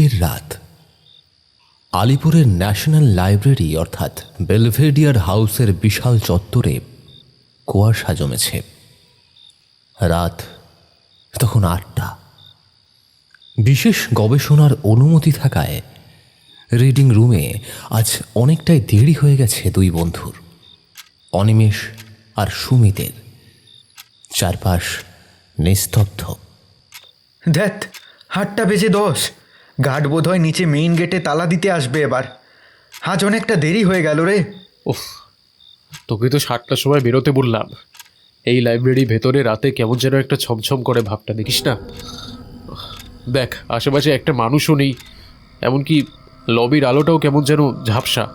শীতের রাত। আলিপুরের ন্যাশনাল লাইব্রেরি অর্থাৎ বেলভেডিয়ার হাউসের বিশাল চত্বরে কুয়াশা জমেছে। রাত তখন আটটা। বিশেষ গবেষণার অনুমতি থাকায় রিডিং রুমে আজ অনেকটাই দেরি হয়ে গেছে দুই বন্ধুর, অনিমেষ আর সুমিতের। চারপাশ নিস্তব্ধ। ধ্যাত হাটটা বেজে দশ। গার্ড বোধ হয় নিচে মেইন গেটে তালা দিতে আসবে এবার। আজ অনেকটা দেরি হয়ে গেল রে। ওহ তোকে তো সাতটার সময় বেরোতে বললাম। এই লাইব্রেরি ভেতরে রাতে কেমন যেন একটা ছমছম করে ভাবটা দেখিস না? দেখ আশেপাশে একটা মানুষও নেই। এমনকি লবির আলোটাও কেমন যেন ঝাপসা।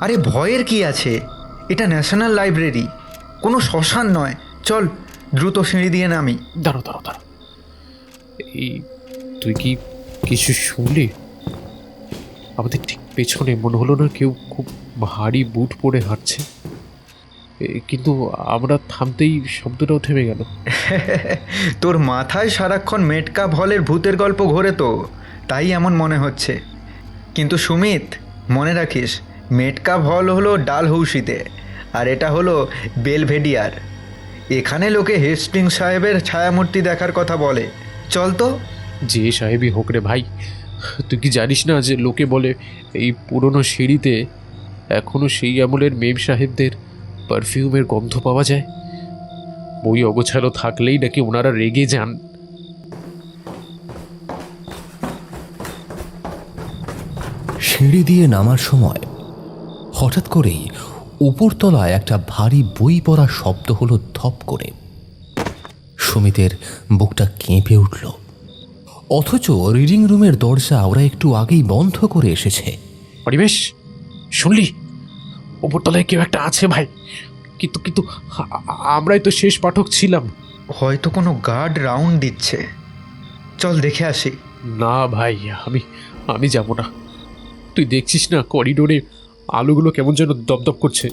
আরে ভয়ের কি আছে? এটা ন্যাশনাল লাইব্রেরি কোনো শ্মশান নয়। চল দ্রুত সিঁড়ি দিয়ে নামি। দাঁড়ো দাঁড়ো দাঁড়ো এই তুই কি কিছু শুনলি আমাদের ঠিক পেছনে মনে হলো না কেউ খুব ভারী বুট পরে হাঁটছে। কিন্তু আমরা থামতেই শব্দটাও থেমে গেল। তোর মাথায় সারাক্ষণ মেটকা হলের ভূতের গল্প ঘোরে তো, তাই এমন মনে হচ্ছে। কিন্তু সুমিত, মনে রাখিস মেটকাপ হল হলো ডালহৌসিতে, আর এটা হলো বেলভেডিয়ার। এখানে লোকে হেস্টিং সাহেবের ছায়ামূর্তি দেখার কথা বলে। চল তো। যে সাহেবই হোক রে ভাই, তুই কি জানিস না যে লোকে বলে এই পুরনো সিঁড়িতে এখনও সেই আমলের মেম সাহেবদের পারফিউমের গন্ধ পাওয়া যায়? বই অগোছালো থাকলেই নাকি ওনারা রেগে যান। সিঁড়ি দিয়ে নামার সময় হঠাৎ করেই উপরতলায় একটা ভারী বই পড়া শব্দ হলো ধপ করে। সুমিতের বুকটা কেঁপে উঠল। অথচ রিডিং রুমের দরজা ওরা একটু আগেই বন্ধ করে এসেছে। পরিবেশ শুনলি? ওপরতলায় কেউ একটা আছে ভাই। কিন্তু কিন্তু আমরাই তো শেষ পাঠক ছিলাম। হয়তো কোনো গার্ড রাউন্ড দিচ্ছে। চল দেখে আসি। না ভাই আমি আমি যাব না। তুই দেখছিস না করিডোরে আলোগুলো কেমন যেন দপদপ করছে?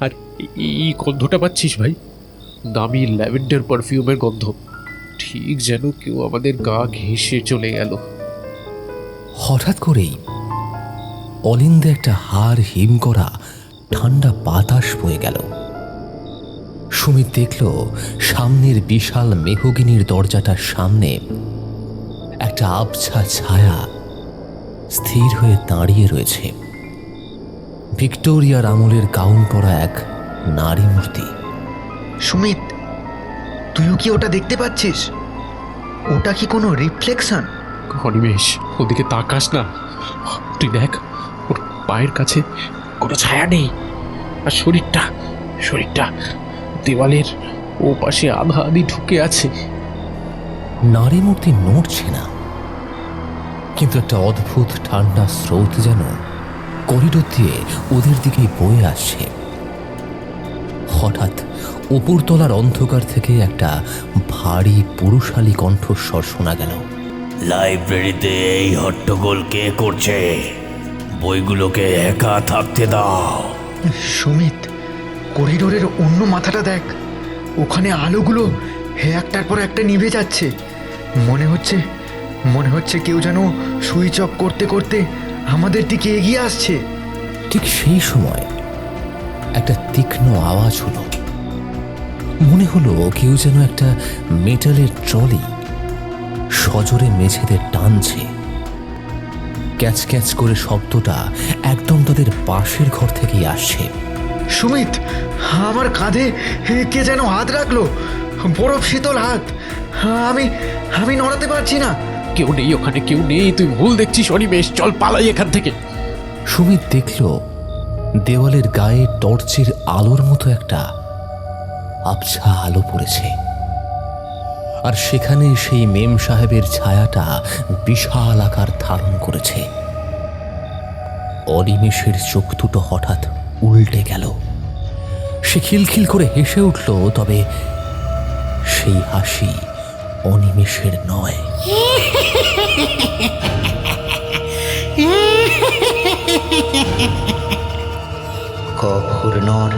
আর এই গন্ধটা পাচ্ছিস ভাই? দামি ল্যাভেন্ডার পারফিউমের গন্ধ। ঠিক যেন কেউ আমাদের গা ঘেঁষে চলে গেল। হঠাৎ করেই অলিন্দে একটা হাড় হিম করা ঠান্ডা বাতাস বয়ে গেল। সুমিত দেখল সামনের বিশাল মেহগিনির দরজাটার সামনে একটা আবছা ছায়া স্থির হয়ে দাঁড়িয়ে রয়েছে। ভিক্টোরিয়ার আমলের গাউন পরা এক নারী মূর্তি। সুমিত তুইও কি ওটা দেখতে পাচ্ছিস? ওটা কি কোনো রিফ্লেকশন অনিমেষ ওদিকে তাকাস না। তুই দেখ ওর পায়ের কাছে কোনো ছায়া নেই। আর শরীরটা শরীরটা দেওয়ালের ও পাশে আধা আধি ঢুকে আছে। নারী মূর্তি নড়ছে না। কিন্তু একটা অদ্ভুত ঠান্ডা স্রোত যেন করিডোর দিয়ে ওদের দিকেই বয়ে আসছে। হঠাৎ উপরতলার অন্ধকার থেকে একটা ভারী পুরুষালী কণ্ঠস্বর শোনা গেল। লাইব্রেরিতে এই হট্টগোল কে করছে? বইগুলোকে একা থাকতে দাও। সুমিত করিডোরের অন্য মাথাটা দেখ। ওখানে আলোগুলো হে একটার পর একটা নিভে যাচ্ছে। মনে হচ্ছে মনে হচ্ছে কেউ যেন সুইচ অফ করতে করতে আমাদের দিকে এগিয়ে আসছে। ঠিক সেই সময় একটা তীক্ষ্ণ আওয়াজ হলো। মনে হলো কেউ যেন একটা মেটালের ট্রলি সজোরে মেঝেদের টানছে। ক্যাচ ক্যাচ করে শব্দটা একদম তাদের পাশের ঘর থেকেই আসছে। সুমিত আমার কাঁধে হে, কে যেন হাত রাখল? বরফ শীতল হাত। আমি আমি নড়াতে পারছি না। কেউ নেই ওখানে কেউ নেই তুই ভুল দেখছিস অনিমেষ চল পালাই এখান থেকে। সুমিত দেখল দেওয়ালের গায়ে টর্চের আলোর মতো একটা আবছা আলো পড়েছে। আর সেখানে সেই মেম সাহেবের ছায়াটা বিশাল আকার ধারণ করেছে। অনিমেষের চোখ দুটো হঠাৎ উল্টে গেল। সে খিলখিল করে হেসে উঠল, তবে সেই হাসি অনিমেষের নয়। গভর্নর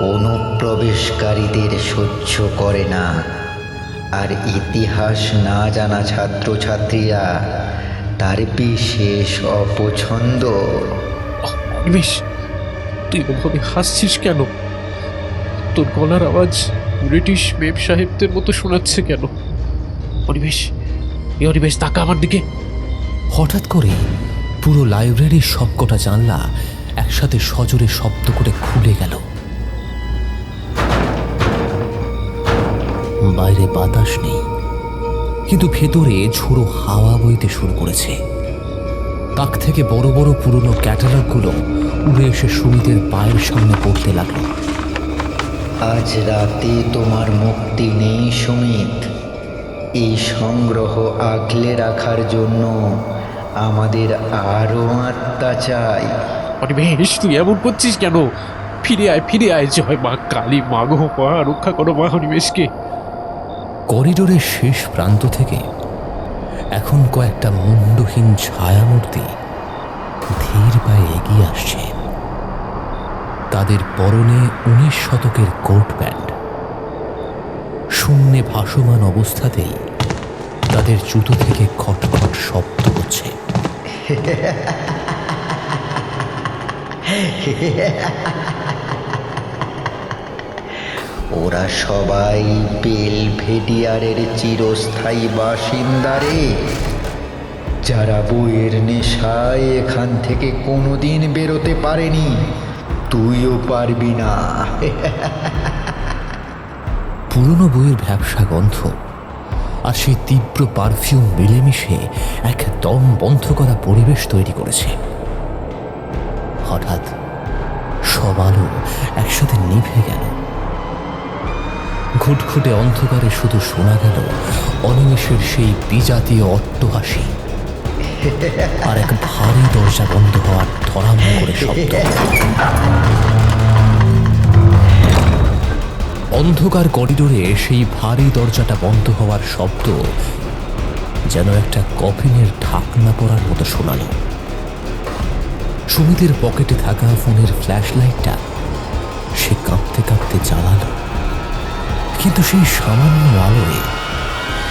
অনুপ্রবেশকারীদের সহ্য করে না। আর ইতিহাস না জানা ছাত্রছাত্রীরা তার বিশেষ অপছন্দ। অনিমেষ তুই ওভাবে হাসছিস কেন? তোর গলার আওয়াজ ব্রিটিশ মেম সাহেবদের মতো শোনাচ্ছে কেন? অনিমেষ এই অনিমেষ তাকা আমার দিকে। হঠাৎ করে পুরো লাইব্রেরির সবকটা জানলা একসাথে সজোরে শব্দ করে খুলে গেল। বাইরে বাতাস নেই কিন্তু ভেতরে ঝোড়ো হাওয়া বইতে শুরু করেছে। তাক থেকে বড় বড় পুরনো ক্যাটালগুলো উড়ে এসে সুমিতের পায়ের সামনে পড়তে লাগল। আজ রাতে তোমার মুক্তি নেই সুমিত। এই সংগ্রহ আগলে রাখার জন্য আমাদের আরও আত্মা চাই। অনিমেষ তুই এমন করছিস কেন? ফিরে আয় ফিরে আয় জয় মা কালী মা গো মা রক্ষা করো মা অনিমেষকে করিডোরের শেষ প্রান্ত থেকে এখন কয়েকটা মুন্ডহীন ছায়ামূর্তি ধীর পায়ে এগিয়ে আসছে। তাদের পরনে উনিশ শতকের কোট প্যান্ট। শূন্যে ভাসমান অবস্থাতেই তাদের জুতো থেকে খটখট শব্দ হচ্ছে। ওরা সবাই বেলভেডিয়ারের চিরস্থায়ী বাসিন্দারে। যারা বইয়ের নেশায় এখান থেকে কোনোদিন বেরোতে পারেনি, তুইও পারবি না। পুরনো বইয়ের ব্যবসা গন্ধ আর সেই তীব্র পারফিউম মিলেমিশে এক দম বন্ধ করা পরিবেশ তৈরি করেছে। হঠাৎ সব আলো একসাথে নিভে গেল। ঘুটঘুটে অন্ধকারে শুধু শোনা গেল অনিমেষের সেই বিজাতীয় অট্টহাসি। আর এক ভারী দরজা বন্ধ হওয়ার ধরাম করে শব্দ। অন্ধকার করিডোরে সেই ভারী দরজাটা বন্ধ হওয়ার শব্দ যেন একটা কফিনের ঢাকনা পড়ার মতো শোনালো। সুমিতের পকেটে থাকা ফোনের ফ্ল্যাশ লাইটটা সে কাঁপতে কাঁপতে জ্বালালো। কিন্তু সেই সামান্য আলোয়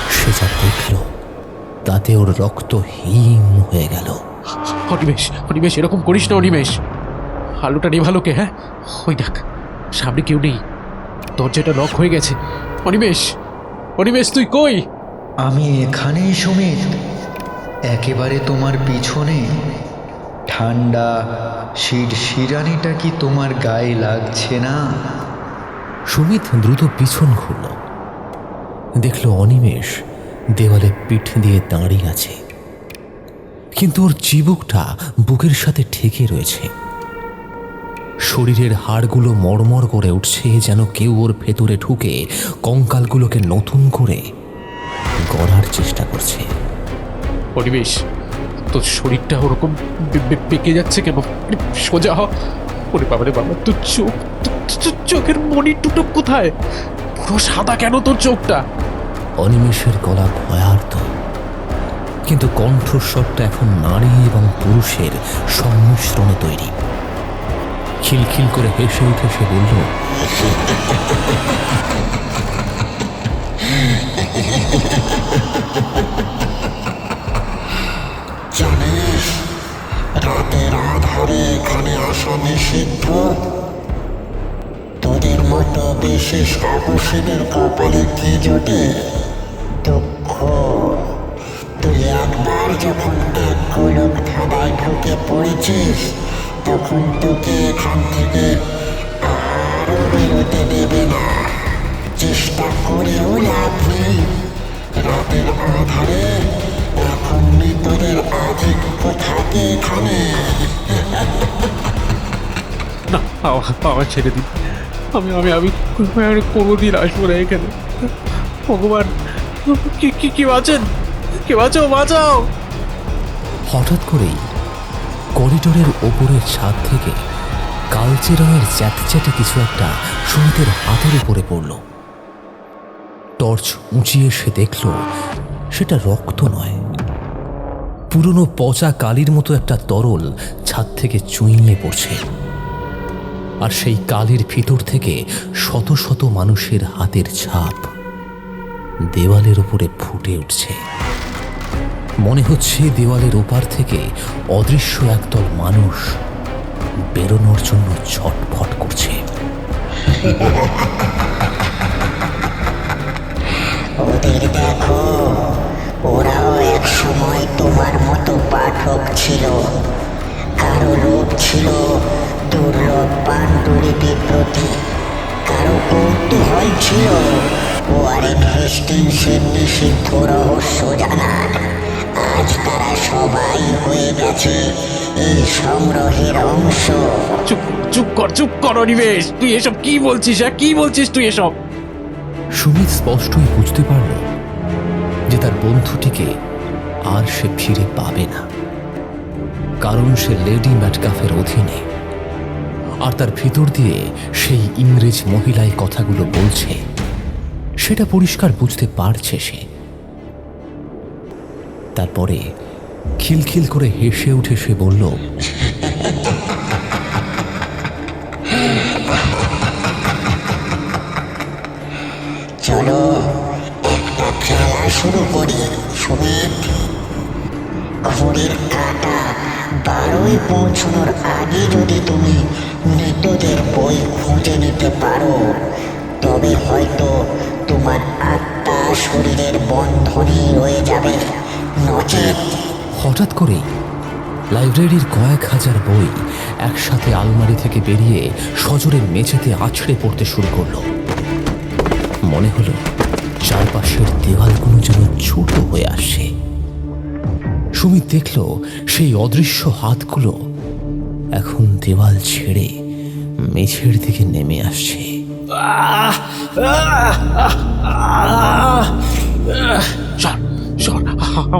সে যা দেখল তাতে ওর রক্ত হিম হয়ে গেল। অনিমেষ অনিমেষ এরকম করিস না অনিমেষ। আলোটা নেভালো কে হ্যাঁ? ওই দেখ সামনে কেউ নেই। দরজাটা লক হয়ে গেছে। অনিমেষ অনিমেষ তুই কই? আমি এখানেই সুমিত। একেবারে তোমার পিছনে। ঠান্ডা শির শিরানিটা কি তোমার গায়ে লাগছে না? সুমিত দ্রুত পিছন ঘুরল। দেখল অনিমেষ দেওয়ালে পিঠ দিয়ে দাঁড়িয়ে আছে। কিন্তু ওর চিবুকটা বুকের সাথে ঠেকে রয়েছে। শরীরের হাড়গুলো মরমর করে উঠছে যেন কেউ ওর ভেতরে ঢুকে কঙ্কালগুলোকে নতুন করে গড়ার চেষ্টা করছে। পরিবেশ তোর শরীরটা ওরকম বে- যাচ্ছে কেন? সোজা হ। ওরে বাবা রে বাবা, তোর চোখ চোখের মনি টুটো কোথায়? পুরো সাদা কেন তোর চোখটা? অনিমেষের গলা ভয়ার্ত। কিন্তু কণ্ঠস্বরটা এখন নারী এবং পুরুষের সংমিশ্রণে তৈরি। খিলখিল করে হেসে উঠে সে বলল জানিস রাতের আধারে এখানে আসা নিষিদ্ধ। তোদের মতো বেশি সাহসীদের কপালে কি জোটে? দুঃখ। তুই একবার যখন এক গোলক ধাঁধায় ঢুকে পড়েছিস তখন তোকে এখান থেকে আরও বেরোতে দেবে না। চেষ্টা করেও লাভ নেই। রাতের আধারে এখন মৃতদের আধিক্য থাকে এখানে। না ছেড়ে দিন। আমি আমি আমি আমি কোনোদিন আসব না এখানে। ভগবান, কি কি কি বাঁচেন? বাঁচাও হঠাৎ করেই করিডোরের ওপরের ছাদ থেকে কালচে রঙের চ্যাটচ্যাটে কিছু একটা সুমিতের হাতের উপরে পড়ল। টর্চ উঁচিয়ে সে দেখল, সেটা রক্ত নয়। পুরনো পচা কালির মতো একটা তরল ছাদ থেকে চুইয়ে পড়ছে। আর সেই কালের ভিতর থেকে শত শত মানুষের হাতের ছাপ দেওয়ালের উপরে ফুটে উঠছে। মনে হচ্ছে দেওয়ালের ওপার থেকে অদৃশ্য একদল মানুষ বেরোনোর জন্য ছটফট করছে। ওদের দেখো, ওরাও এক সময় তোমার মতো পাঠক ছিল। কারও লোভ ছিল দুর্লভ প্রতি কারও কৌতূহল ছিল। ওয়ারেন হেস্টিংসের নিষিদ্ধ রহস্য জানার আজ তারা সবাই হয়ে গেছে এই সংগ্রহের অংশ। চুপ চুপ কর চুপ কর অনিমেষ। তুই এসব কি বলছিস হ্যাঁ? কি বলছিস তুই এসব? সুমিত স্পষ্টই বুঝতে পারল যে তার বন্ধুটিকে আর সে ফিরে পাবে না। কারণ সে লেডি ম্যাটকাফের অধীনে আর তার ভিতর দিয়ে সেই ইংরেজ মহিলাই কথাগুলো বলছে। সেটা পরিষ্কার বুঝতে পারছে সে। তারপরে খিলখিল করে হেসে উঠে সে বলল শুরু করি সুমিত কাটা পৌঁছানোর আগে যদি তুমি মৃতদের বই খুঁজে নিতে পারো। তবে হয়তো তোমার আত্মা শরীরের বন্ধনেই রয়ে যাবে। নচেত হঠাৎ করেই লাইব্রেরির কয়েক হাজার বই একসাথে আলমারি থেকে বেরিয়ে সজোরে মেঝেতে আছড়ে পড়তে শুরু করল। মনে হলো চারপাশের দেওয়ালগুলো যেন ছোট হয়ে আসে সুমিত দেখল সেই অদৃশ্য হাতগুলো এখন দেওয়াল ছেড়ে মেঝের দিকে নেমে আসছে। সর সর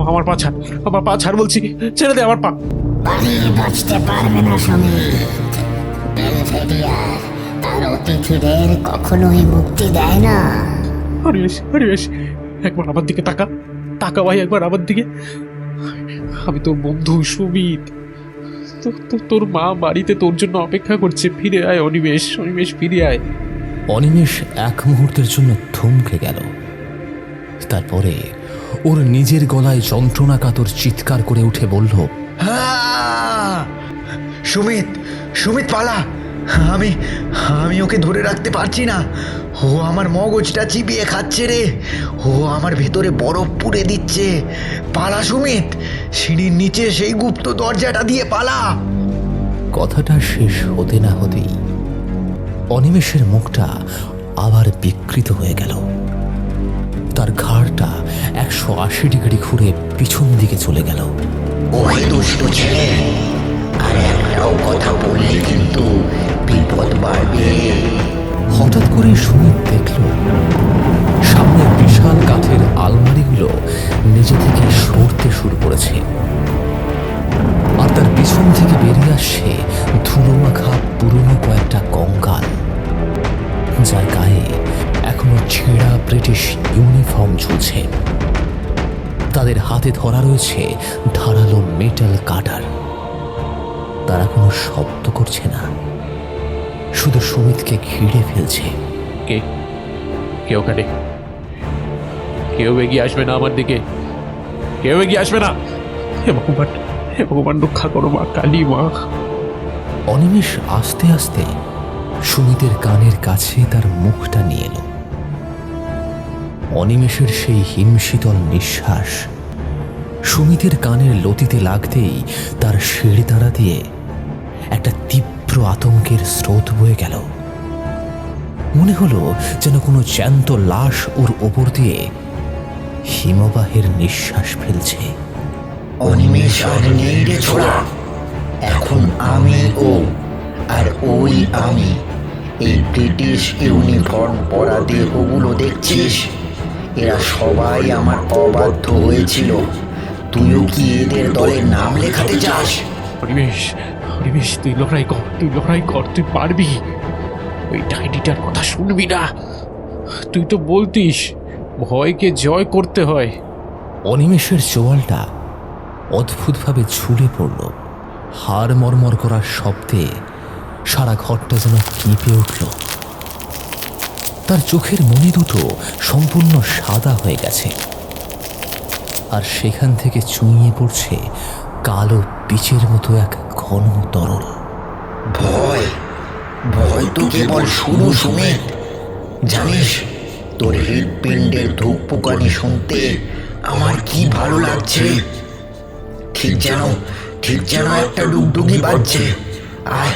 আমার পা ছাড় আমার পা ছাড় বলছি। ছেড়ে দে আমার পা। পালিয়ে বাঁচতে পারবে না সমিত বেলভেডিয়ার তার অতিথিদের কখনোই মুক্তি দেয় না। হরিবেশ হরিবেশ একবার আমার দিকে তাকা। তাকা ভাই একবার আমার দিকে। আমি তোর বন্ধু সুমিত। তো- তো- তোর মা বাড়িতে তোর জন্য অপেক্ষা করছে। ফিরে আয় অনিমেষ অনিমেষ ফিরে আয়। অনিমেষ এক মুহূর্তের জন্য থমকে গেল। তারপরে ওর নিজের গলায় যন্ত্রণা কাতর চিৎকার করে উঠে বলল হ্যাঁ! সুমিত সুমিত পালা। আমি আমি ওকে ধরে রাখতে পারছি না। ও আমার মগজটা চিবিয়ে খাচ্ছে রে। ও আমার ভেতরে বরফ পুড়ে দিচ্ছে। পালা সুমিত সিঁড়ির নিচে সেই গুপ্ত দরজাটা দিয়ে পালা। কথাটা শেষ হতে না হতেই অনিমেষের মুখটা আবার বিকৃত হয়ে গেল। তার ঘাড়টা একশো আশি ডিগ্রি ঘুরে পিছন দিকে চলে গেল। দুষ্ট ছেলে আর একটাও কথা বললে কিন্তু বিপদ বাড়বে হঠাৎ করে সুমিত দেখল সামনে বিশাল কাঠের আলমারিগুলো নিজে থেকে সরতে শুরু করেছে আর তার পিছন থেকে বেরিয়ে আসছে ধুলো মাখা পুরনো কয়েকটা কঙ্কাল যার গায়ে এখনও ছেঁড়া ব্রিটিশ ইউনিফর্ম ঝুলছে তাদের হাতে ধরা রয়েছে ধারালো মেটাল কাটার তারা কোনো শব্দ করছে না। শুধু সুমিতকে ঘিরে ফেলছে। কে? কে ওখানে? কেউ এগিয়ে আসবে না আমার দিকে। কেউ এগিয়ে আসবে না। হে ভগবান হে ভগবান রক্ষা করো মা কালী মা। অনিমেষ আস্তে আস্তে সুমিতের কানের কাছে তার মুখটা নিয়ে এলো। অনিমেষের সেই হিমশীতল নিঃশ্বাস সুমিতের কানের লতিতে লাগতেই তার সিঁড়ি তারা দিয়ে একটা তীব্র আতঙ্কের স্রোত বয়ে গেল। মনে হলো যেন কোনো জ্যান্ত লাশ ওর ওপর দিয়ে হিমবাহের নিঃশ্বাস ফেলছে। অনিমেষ আর নেই রে ছোড়া এখন আমি ও আর ওই আমি এই ব্রিটিশ ইউনিফর্ম পরা দেহগুলো দেখছিস? এরা সবাই আমার অবাধ্য হয়েছিল। তুইও কি এদের দলের নাম লেখাতে চাস? পরিবেশ পরিবেশ তুই লড়াই কর, তুই লড়াই কর, তুই পারবি। ওই ডাইনিটার কথা শুনবি না। তুই তো বলতিস, ভয়কে জয় করতে হয়। অনিমেষের চোয়ালটা অদ্ভুতভাবে ঝুলে পড়ল। হাড় মরমর করার শব্দে সারা ঘরটা যেন কেঁপে উঠল। তার চোখের মনি দুটো সম্পূর্ণ সাদা হয়ে গেছে। আর সেখান থেকে চুঁইয়ে পড়ছে কালো পিচের মতো এক ঘন তরল। ভয় ভয় তো কেবল শুরু সুমিত জানিস তোর হৃৎপিণ্ডের ধূপপুকানি শুনতে আমার কি ভালো লাগছে? ঠিক যেন ঠিক যেন একটা ডুগডুগি বাজছে। আয়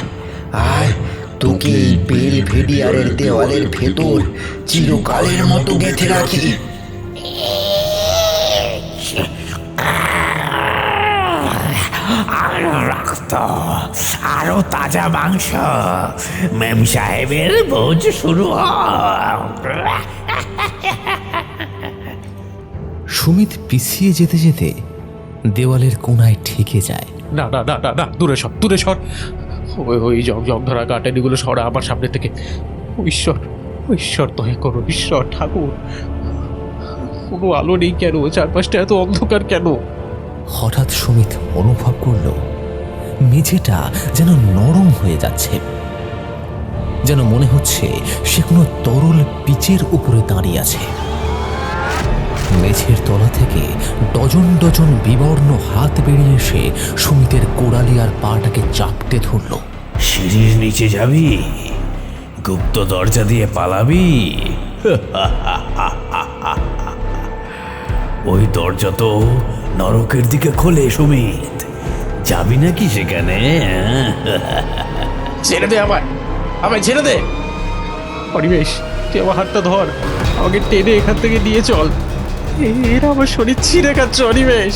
আয় তোকে এই বেল ভেডিয়ারের দেওয়ালের ভেতর চিরকালের মতো গেঁথে রাখি। আরও রক্ত আরও তাজা মাংস। মেম সাহেবের ভোজ শুরু সুমিত পিছিয়ে যেতে যেতে দেওয়ালের কোণায় ঠেকে যায়। না না না না না দূরে সর দূরে সর। ওই ওই জং জং ধরা কাটানিগুলো সরা আমার সামনে থেকে। ও ঈশ্বর ও ঈশ্বর দয়া করো ঈশ্বর ঠাকুর। কোনো আলো নেই কেন? চারপাশটা এত অন্ধকার কেন? হঠাৎ সুমিত অনুভব করল, মেঝেটা যেন নরম হয়ে যাচ্ছে। যেন মনে হচ্ছে সে কোনো তরল পিচের উপরে দাঁড়িয়ে আছে। মেঝের তলা থেকে ডজন ডজন বিবর্ণ হাত বেরিয়ে এসে সুমিতের কোড়ালি আর পাটাকে চাপটে ধরল। সিঁড়ির নিচে যাবি? গুপ্ত দরজা দিয়ে পালাবি? ওই দরজা তো নরকের দিকে খোলে সুমিত। যাবি নাকি সেখানে হ্যাঁ? ছেড়ে দে আমায়। আমায় ছেড়ে দে। পরিবেশ তুই আমার হাতটা ধর। আমাকে টেনে এখান থেকে নিয়ে চল। এরা আমার শরীর ছিঁড়ে খাচ্ছে অনিমেষ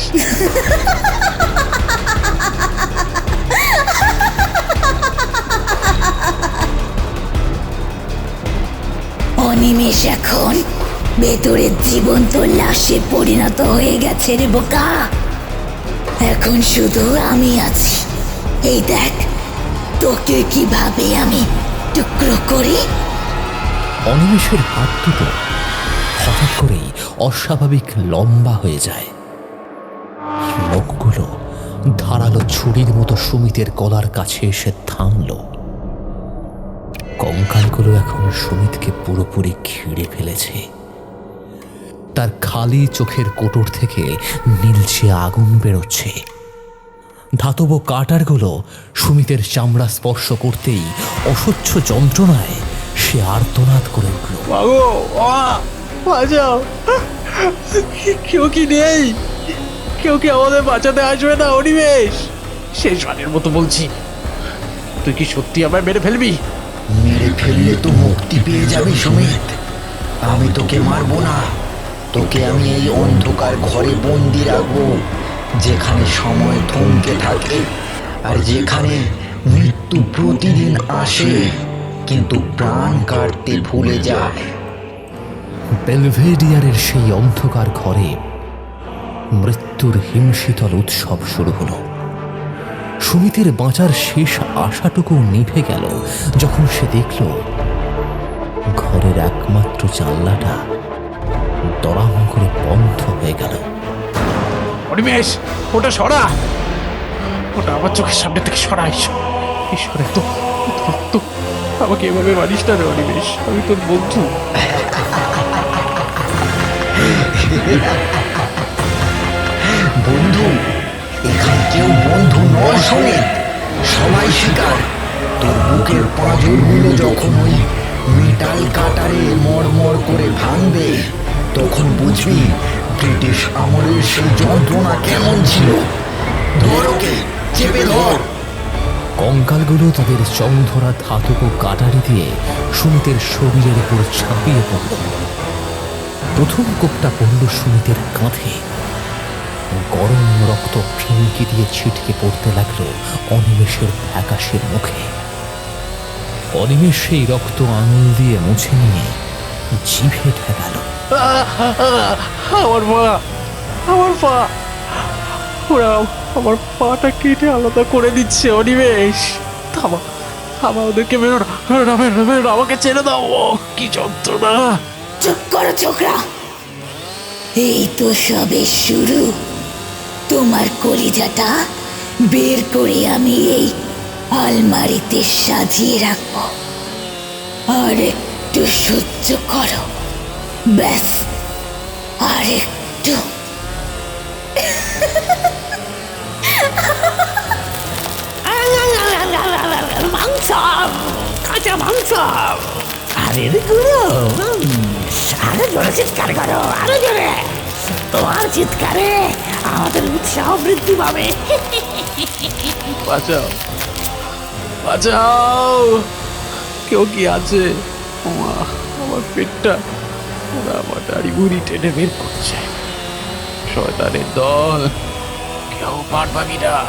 অনিমেষ এখন ভেতরের জীবন্ত লাশে পরিণত হয়ে গেছে রে বোকা। এখন শুধু আমি আছি। এই দেখ, তোকে কীভাবে আমি টুকরো করি? অনিমেষের হাত দুটো হঠাৎ করেই অস্বাভাবিক লম্বা হয়ে যায়। নখগুলো ধারালো ছুরির মতো সুমিতের গলার কাছে এসে থামল। কঙ্কালগুলো এখন সুমিতকে পুরোপুরি ঘিরে ফেলেছে। তার খালি চোখের কোটর থেকে নীলচে আগুন বেরোচ্ছে। ধাতব কাটারগুলো সুমিতের চামড়া স্পর্শ করতেই অসহ্য যন্ত্রণায় সে আর্তনাদ করে উঠল। বাঁচাও। কেউ কি নেই? কেউ কি আমাদের বাঁচাতে আসবে না অনিমেষ? শেষবারের মতো বলছি। তুই কি সত্যি আমায় মেরে ফেলবি? মেরে ফেললে তো মুক্তি পেয়ে যাবি সুমিত। আমি তোকে মারবো না। তোকে আমি এই অন্ধকার ঘরে বন্দি রাখব, যেখানে সময় থমকে থাকে আর যেখানে মৃত্যু প্রতিদিন আসে, কিন্তু প্রাণ কাটতে ভুলে যায়। বেলভেডিয়ারের সেই অন্ধকার ঘরে মৃত্যুর হিমশীতল উৎসব শুরু হলো। সুমিতের বাঁচার শেষ আশাটুকু নিভে গেল, যখন সে দেখল ঘরের একমাত্র জানলাটা দরাম করে বন্ধ হয়ে গেল। অনিমেষ ওটা সরা। ওটা আমার চোখের সামনে থেকে সরা ঈশ্বর। ঈশ্বর এত রক্ত। আমাকে এভাবে মারিস না রে অনিমেষ আমি তোর বন্ধু। বন্ধু এখানে কেউ বন্ধু নয় সুমিত সবাই শিকার। তোর বুকের পাঁজরগুলো যখন ওই মেটাল কাটারে মরমর করে ভাঙবে তখন বুঝবি ব্রিটিশ আমলের সেই যন্ত্রণা কেমন ছিল। ধর ওকে কঙ্কালগুলো তাদের চংধরা ধাতব কাটারি দিয়ে সুমিতের শরীরের উপর ছাপিয়ে পড়ল। প্রথম কোপটা পড়ল সুমিতের কাঁধে। গরম রক্ত ফিনকি দিয়ে ছিটকে পড়তে লাগল অনিমেষের ফ্যাকাশের মুখে। অনিমেষ সেই রক্ত আঙুল দিয়ে মুছে নিয়ে জিভে ঠেকাল। আমার মা, আমার পা ওরা আমার পাটা কেটে আলাদা করে দিচ্ছে, অনিমেষ। থামা থামা, ওদেরকে বেরো না বেরো আমাকে ছেড়ে দাও। কি যন্ত্রণা। চুপ করো, ছোকরা। এই তো সবে শুরু। তোমার কলিজাটা বের করে আমি এই আলমারিতে সাজিয়ে রাখব। আর একটু সহ্য করো। ব্যাস। আর একটু মাংস কাঁচা মাংস আরে গুলো আরও জোরে চিৎকার করো, আরও জোরে। তোমার চিৎকারে আমাদের উৎসাহ বৃদ্ধি পাবে। বাঁচাও বাঁচাও। কেউ কি আছে? আমার পেটটা। ওরা আমার দাড়ি বুড়ি টেনে বের করছে। শয়তানের দল। কেউ পার পাবি না।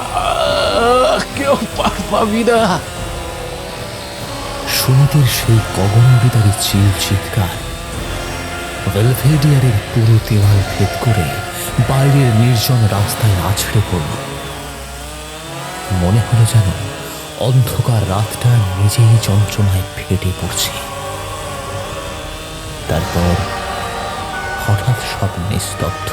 কেউ পার পাবি না। সুমিতের সেই কগনবিদারী চিল চিৎকার, ভেলভেডিয়ারের পুরো দেওয়াল ভেদ করে বাইরের নির্জন রাস্তায় আছড়ে পড়ল। মনে হলো যেন অন্ধকার রাতটা নিজেই যন্ত্রণায় ফেটে পড়ছে। তারপর হঠাৎ সব নিস্তব্ধ।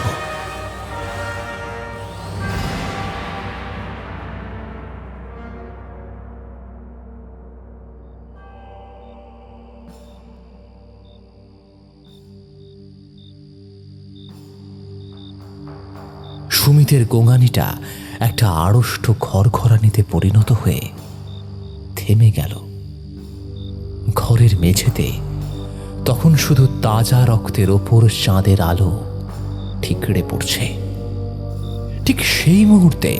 সুমিতের গোঙানিটা একটা আড়ষ্ট ঘরঘরানিতে পরিণত হয়ে থেমে গেল। ঘরের মেঝেতে তখন শুধু তাজা রক্তের ওপর চাঁদের আলো ঠিকড়ে পড়ছে। ঠিক সেই মুহূর্তে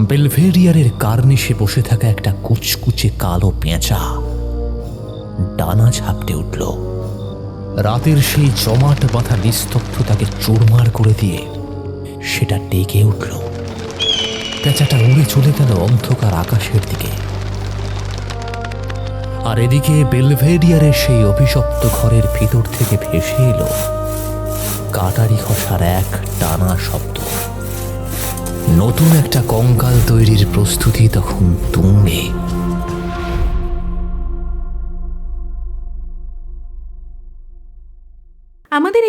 বেলভেরিয়ারের কার্নিশে বসে থাকা একটা কুচকুচে কালো পেঁচা ডানা ঝাপটে উঠল। রাতের সেই জমাট বাঁধা নিস্তব্ধতাকে চুরমার করে দিয়ে সেটা ডেকে উঠল। পেঁচাটা উড়ে চলে গেল অন্ধকার আকাশের দিকে। আর এদিকে বেলভেডিয়ারের সেই অভিশপ্ত ঘরের ভিতর থেকে ভেসে এলো কাটারি খসার এক টানা শব্দ। নতুন একটা কঙ্কাল তৈরির প্রস্তুতি তখন তুঙ্গে।